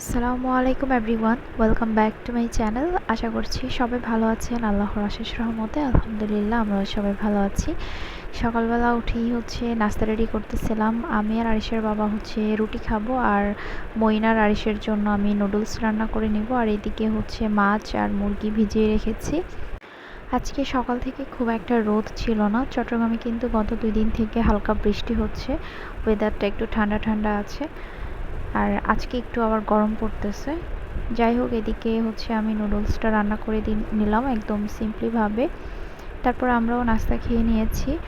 আসসালামু আলাইকুম everyone, welcome back to my channel. আশা করছি সবাই ভালো আছেন, আল্লাহর আশেষ রহমতে। আলহামদুলিল্লাহ, আমরাও সবাই ভালো আছি। সকালবেলা উঠেই হচ্ছে নাস্তা রেডি করতেছিলাম। আমি আর আরিসের বাবা হচ্ছে রুটি খাব আর মইনার আরিসের জন্য আমি নুডলস রান্না করে নেব। আর এদিকে হচ্ছে মাছ আর মুরগি ভিজিয়ে রেখেছি। আজকে সকাল থেকে খুব একটা রোদ ছিল না। চট্টগ্রামে কিন্তু গত দুই দিন থেকে হালকা বৃষ্টি হচ্ছে। ওয়েদারটা একটু ঠান্ডা ঠান্ডা আছে। আর আজকে একটু আবার গরম পড়তেছে। যাই হোক, এদিকে হচ্ছে আমি নুডলসটা রান্না করে দিন, নিলাম একদম সিম্পলিভাবে। তারপর আমরাও নাস্তা খেয়ে নিয়েছি।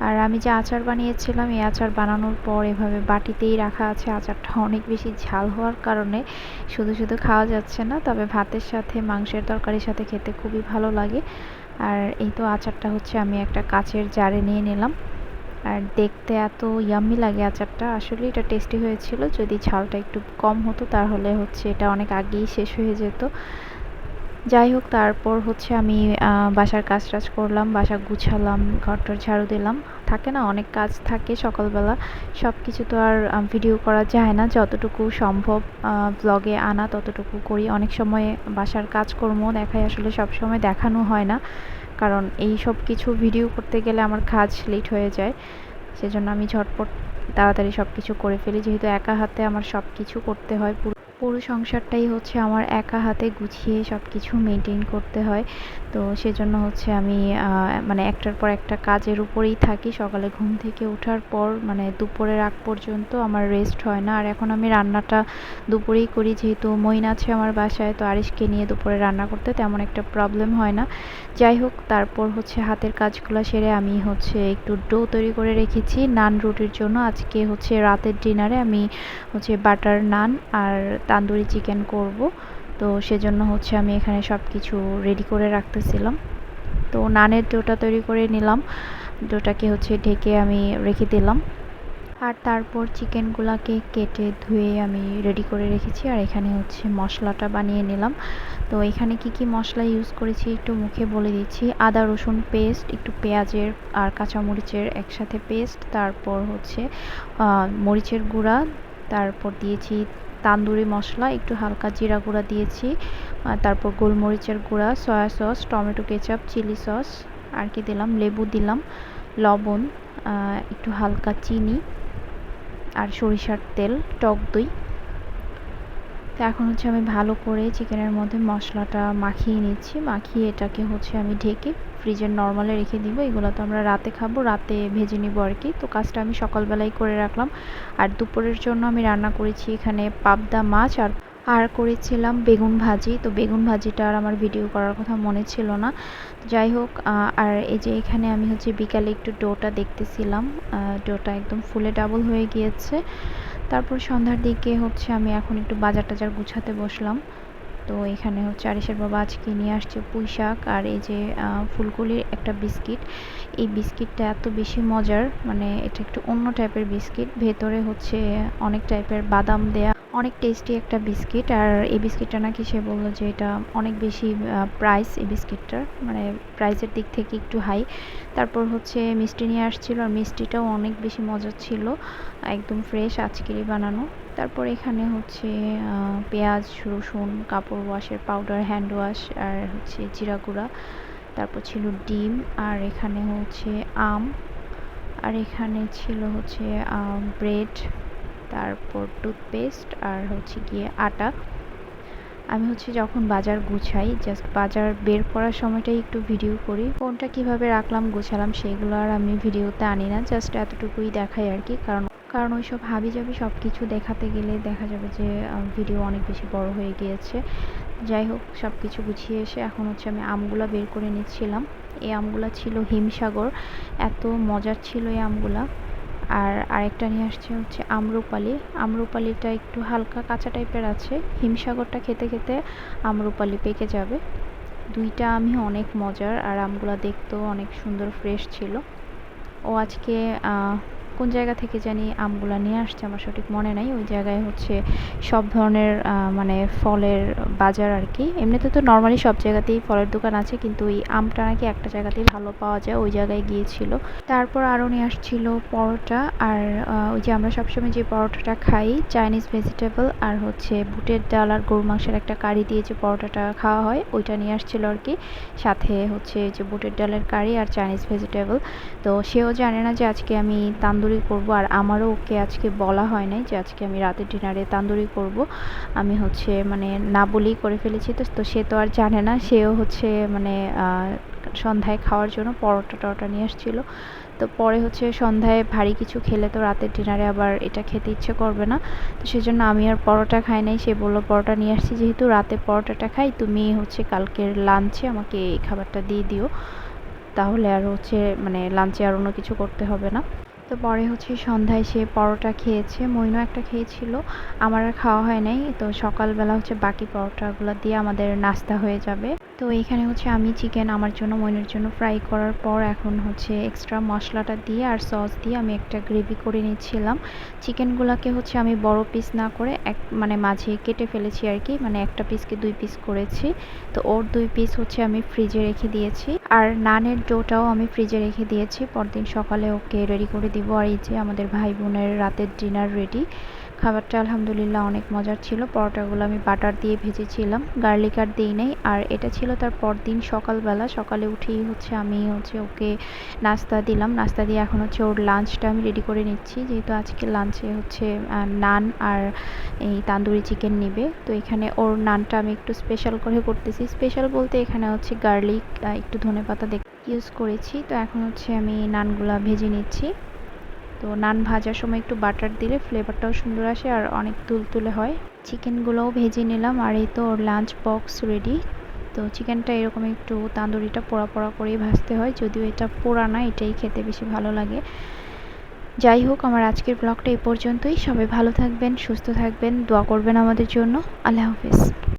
আর আমি যে আচার বানিয়েছিলাম, এই আচার বানানোর পর এভাবে বাটিতেই রাখা আছে। আচারটা অনেক বেশি ঝাল হওয়ার কারণে শুধু শুধু খাওয়া যাচ্ছে না, তবে ভাতের সাথে, মাংসের তরকারির সাথে খেতে খুবই ভালো লাগে। আর এই তো আচারটা হচ্ছে আমি একটা কাচের জারে নিয়ে নিলাম। আর দেখতে এত ইয়াম্মি লাগে আচারটা। আসলে এটা টেস্টি হয়েছিল। যদি ঝালটা একটু কম হতো, তাহলে হচ্ছে এটা অনেক আগেই শেষ হয়ে যেত। যাই হোক, তারপর হচ্ছে আমি বাসার কাজ টাজ করলাম, বাসা গুছালাম, ঘরটর ঝাড়ু দিলাম। থাকে না, অনেক কাজ থাকে সকালবেলা। সব কিছু তো আর ভিডিও করা যায় না। যতটুকু সম্ভব ব্লগে আনা, ততটুকু করি। অনেক সময় বাসার কাজকর্ম দেখায়, আসলে সব সময় দেখানো হয় না। কারণ এই সব কিছু ভিডিও করতে গেলে আমার কাজ লেট হয়ে যায়। সেজন্য আমি ঝটপট তাড়াতাড়ি সব কিছু করে ফেলি। যেহেতু একা হাতে আমার সব কিছু করতে হয় পুরো পুরো সংসারটাই হচ্ছে আমার একা হাতে গুছিয়ে সব কিছু মেনটেন করতে হয়। তো সেজন্য হচ্ছে আমি মানে একটার পর একটা কাজের উপরেই থাকি। সকালে ঘুম থেকে ওঠার পর মানে দুপুরের আগ পর্যন্ত আমার রেস্ট হয় না। আর এখন আমি রান্নাটা দুপুরেই করি। যেহেতু মইন আছে আমার বাসায়, তো আরিশকে নিয়ে দুপুরে রান্না করতে তেমন একটা প্রবলেম হয় না। যাই হোক, তারপর হচ্ছে হাতের কাজগুলো সেরে আমি হচ্ছে একটু ডো তৈরি করে রেখেছি নান রুটির জন্য। আজকে হচ্ছে রাতের ডিনারে আমি হচ্ছে বাটার নান আর তান্দুরি চিকেন করব। তো সেজন্য হচ্ছে আমি এখানে সব কিছু রেডি করে রাখতেছিলাম। তো নানের ডোটা তৈরি করে নিলাম। ডোটাকে হচ্ছে ঢেকে আমি রেখে দিলাম। আর তারপর চিকেনগুলোকে কেটে ধুয়ে আমি রেডি করে রেখেছি। আর এখানে হচ্ছে মশলাটা বানিয়ে নিলাম। তো এখানে কি কি মশলা ইউজ করেছি একটু মুখে বলে দিচ্ছি। আদা, রসুন পেস্ট একটু পেঁয়াজের আর কাঁচামরিচের একসাথে পেস্ট তারপর হচ্ছে মরিচের গুঁড়া, তারপর দিয়েছি তান্দুরি মশলা, একটু হালকা জিরা গুঁড়া দিয়েছি তারপর গোলমরিচের গুঁড়া, soya sauce, tomato ketchup, chilli sauce, আর কি দিলাম, লেবু দিলাম, লবণ একটু হালকা চিনি, আর সরিষার তেল, টক দই। এখন হচ্ছে আমি ভালো করে চিকেনের মধ্যে মশলাটা মাখিয়ে নিচ্ছি। মাখিয়ে এটাকে হচ্ছে আমি ঢেকে ফ্রিজের নর্মালে রেখে দিব। এগুলো তো আমরা রাতে খাব, রাতে ভেজে নিব আর কি। তো কাজটা আমি সকালবেলায় করে রাখলাম। আর দুপুরের জন্য আমি রান্না করেছি এখানে পাবদা মাছ আর আর করেছিলাম বেগুন ভাজি। তো বেগুন ভাজিটা আর আমার ভিডিও করার কথা মনে ছিল না। যাই হোক আর এই যে এখানে আমি হচ্ছে বিকালে একটু ডোটা দেখতেছিলাম। ডোটা একদম ফুলে ডাবল হয়ে গিয়েছে। তারপর সন্ধ্যার দিকে হচ্ছে আমি এখন একটু বাজার টাজার গুছাতে বসলাম। তো এখানে হচ্ছে আরিসের বাবা আজকে নিয়ে আসছে পুঁই শাক আর এই যে ফুলকুলির একটা বিস্কিট। এই বিস্কিটটা এত বেশি মজার মানে এটা একটু অন্য টাইপের বিস্কিট। ভেতরে হচ্ছে অনেক টাইপের বাদাম দেয়া অনেক টেস্টি একটা বিস্কিট আর এই বিস্কিটটা নাকি সে বলল যে এটা অনেক বেশি প্রাইস এই বিস্কিটটার মানে প্রাইসের দিক থেকে একটু হাই তারপর হচ্ছে মিষ্টি নিয়ে আসছিল আর মিষ্টিটাও অনেক বেশি মজার ছিল। একদম ফ্রেশ আজকেরই বানানো। তারপর এখানে হচ্ছে পেঁয়াজ, রসুন, কাপড় ওয়াশের পাউডার হ্যান্ড ওয়াশ আর হচ্ছে জিরা গুঁড়া। তারপর ছিল ডিম আর এখানে হচ্ছে আম। আর এখানে ছিল হচ্ছে ব্রেড তারপর টুথপেস্ট আর হচ্ছে গিয়ে আটা। আমি হচ্ছে যখন বাজার গুছাই জাস্ট বাজার বের করার সময়টাই একটু ভিডিও করি। কোনটা কীভাবে রাখলাম, গুছালাম সেগুলো আর আমি ভিডিওতে আনি না জাস্ট এতটুকুই দেখাই আর কি। কারণ কারণ ওই সব হাবি যাবি সব কিছু দেখাতে গেলে দেখা যাবে যে ভিডিও অনেক বেশি বড় হয়ে গিয়েছে। যাই হোক সব কিছু গুছিয়ে এসে এখন হচ্ছে আমি আমগুলা বের করে নিচ্ছিলাম। এই আমগুলা ছিল হিমসাগর। এত মজার ছিল এই আমগুলা। আর আরেকটা নিয়ে আসছে হচ্ছে আম্রপালি। আম্রপালিটা একটু হালকা কাঁচা টাইপের আছে। হিমসাগরটা খেতে খেতে আম্রপালি পেকে যাবে। দুইটা আমি অনেক মজার, আর আমগুলো দেখতেও অনেক সুন্দর ফ্রেশ ছিল। ও আজকে কোন জায়গা থেকে জানি আমগুলা নিয়ে আসছে, আমার সঠিক মনে নাই। ওই জায়গায় হচ্ছে সব ধরনের মানে ফলের বাজার আর কি। এমনিতে তো নর্মালি সব জায়গাতেই ফলের দোকান আছে, কিন্তু ওই আমটা নাকি একটা জায়গাতেই ভালো পাওয়া যায়, ওই জায়গায় গিয়েছিল। তারপর আরও নিয়ে আসছিল পরোটা, আর ওই যে আমরা সবসময় যে পরোটাটা খাই চাইনিজ ভেজিটেবল আর হচ্ছে বুটের ডাল আর গরু মাংসের একটা কারি দিয়ে যে পরোটাটা খাওয়া হয়, ওইটা নিয়ে আসছিল আর কি। সাথে হচ্ছে যে বুটের ডালের কারি আর চাইনিজ ভেজিটেবল তো সেও জানে না যে আজকে আমি তান্দুরি করব, আর আমারও ওকে আজকে বলা হয় নাই যে আজকে আমি রাতের ডিনারে তান্দুরি করব। আমি হচ্ছে মানে না বলেই করে ফেলেছি তো তো সে তো আর জানে না। সেও হচ্ছে মানে সন্ধ্যায় খাওয়ার জন্য পরোটা টরোটা নিয়ে আসছিল। তো পরে হচ্ছে সন্ধ্যায় ভারী কিছু খেলে তো রাতের ডিনারে আবার এটা খেতে ইচ্ছে করবে না। তো সেজন্য আমি আর পরোটা খাই নাই। সে বলল, পরোটা নিয়ে আসছি। যেহেতু রাতে পরোটাটা খাই, তুমি হচ্ছে কালকের লাঞ্চে আমাকে এই খাবারটা দিয়ে দিও। তাহলে আর হচ্ছে মানে লাঞ্চে আর অন্য কিছু করতে হবে না। তো পরে হচ্ছে সন্ধ্যায় সে পরোটা খেয়েছে মইনও একটা খেয়েছিল, আমার আর খাওয়া হয় নাই। তো সকালবেলা হচ্ছে বাকি পরোটাগুলো দিয়ে আমাদের নাস্তা হয়ে যাবে। তো এখানে হচ্ছে আমি চিকেন আমার জন্য মইনের জন্য ফ্রাই করার পর এখন হচ্ছে এক্সট্রা মশলাটা দিয়ে আর সস দিয়ে আমি একটা গ্রেভি করে নিচ্ছিলাম। চিকেনগুলোকে হচ্ছে আমি বড় পিস না করে এক মানে মাঝে কেটে ফেলেছি আর কি মানে একটা পিসকে দুই পিস করেছি। তো ওর দুই পিস হচ্ছে আমি ফ্রিজে রেখে দিয়েছি। আর নানের ডোটাও আমি ফ্রিজে রেখে দিয়েছি। পরদিন সকালে ওকে রেডি করে দিব। আর এই যে আমাদের ভাই বোনের রাতের ডিনার রেডি খাবারটা আলহামদুলিল্লাহ অনেক মজার ছিল। পরোটাগুলো আমি বাটার দিয়ে ভেজেছিলাম। গার্লিক আর দিই নাই। আর এটা ছিল তার পরদিন সকালবেলা। সকালে উঠেই হচ্ছে আমি হচ্ছে ওকে নাস্তা দিলাম। নাস্তা দিয়ে এখন হচ্ছে ওর লাঞ্চটা আমি রেডি করে নিচ্ছি। যেহেতু আজকে লাঞ্চে হচ্ছে নান আর এই তান্দুরি চিকেন নেবে। তো এখানে ওর নানটা আমি একটু স্পেশাল করে করতেছি। স্পেশাল বলতে এখানে হচ্ছে গার্লিক একটু ধনে পাতা ইউজ করেছি। তো এখন হচ্ছে আমি নানগুলা ভেজে নিচ্ছি। তো নান ভাজার সময় একটু বাটার দিলে ফ্লেভারটাও সুন্দর আসে আর অনেক তুলতুলে হয়। চিকেনগুলোও ভেজে নিলাম আর এই তো লাঞ্চ বক্স রেডি তো চিকেনটা এরকম একটু তান্দুরিটা পোড়া পোড়া করেই ভাজতে হয়, যদিও এটা পোড়া না, এটাই খেতে বেশি ভালো লাগে। যাই হোক, আমার আজকের ব্লগটা এই পর্যন্তই। সবাই ভালো থাকবেন, সুস্থ থাকবেন, দোয়া করবেন আমাদের জন্য। আল্লাহ হাফিজ।